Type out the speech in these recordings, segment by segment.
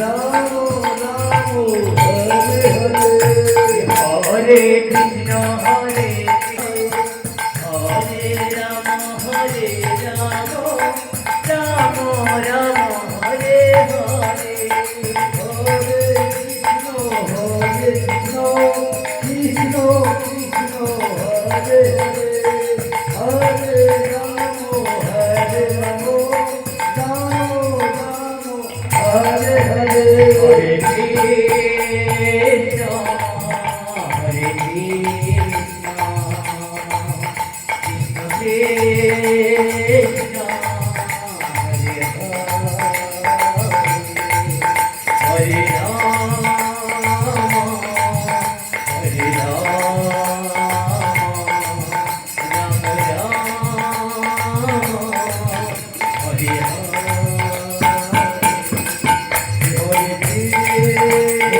Hare Krishna, Hare Krishna, Hare Rama, Hare Yeah.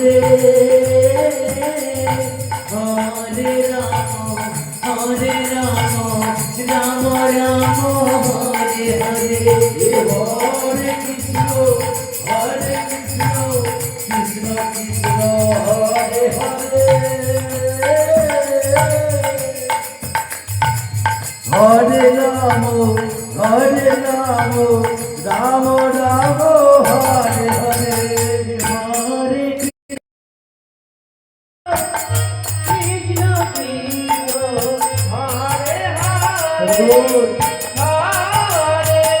Hare Ramo, Ramo Ramo, Hare Hare. Hare Hare